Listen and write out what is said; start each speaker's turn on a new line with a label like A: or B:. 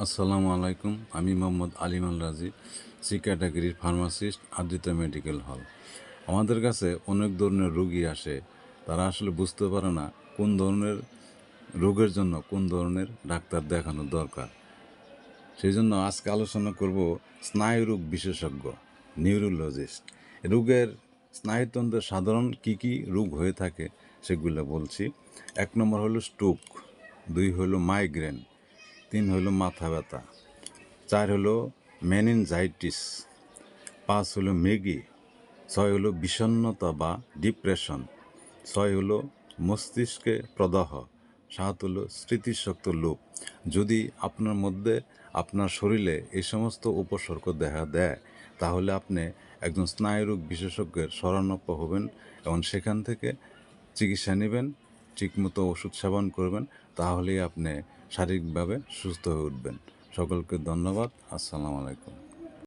A: আসসালামু আলাইকুম। আমি মোহাম্মদ আলিমান রাজি সি ক্যাটাগরির ফার্মাসিস্ট আদ্রিতা মেডিকেল হল আমাদের কাছে অনেক ধরনের রোগী আসে। তারা আসলে বুঝতে পারে না কোন ধরনের রোগের জন্য কোন ধরনের ডাক্তার দেখানো দরকার। সেই জন্য আজকে আলোচনা করব স্নায়ুরোগ বিশেষজ্ঞ নিউরোলজিস্ট রোগের স্নায়ুতন্ত্রের সাধারণ কি কি রোগ হয়ে থাকে সেগুলো বলছি। এক নম্বর হলো স্ট্রোক দুই হলো মাইগ্রেন তিন হলো মাথা ব্যথা, চার হলো মেনিনজাইটিস পাঁচ হলো মেগি, ছয় হলো বিষণ্ণতা বা ডিপ্রেশন ছয় হলো মস্তিষ্কে প্রদাহ, সাত হলো স্মৃতিশক্ত লোপ। যদি আপনার মধ্যে আপনার শরীরে এই সমস্ত উপসর্গ দেখা দেয়, তাহলে আপনি একজন স্নায়ুরোগ বিশেষজ্ঞের শরণাপন্ন হবেন এবং সেখান থেকে চিকিৎসা নেবেন। ঠিকমতো ওষুধ সেবন করবেন তাহলেই আপনি শারীরিকভাবে সুস্থ হয়ে উঠবেন। সকলকে ধন্যবাদ। আসসালামু আলাইকুম।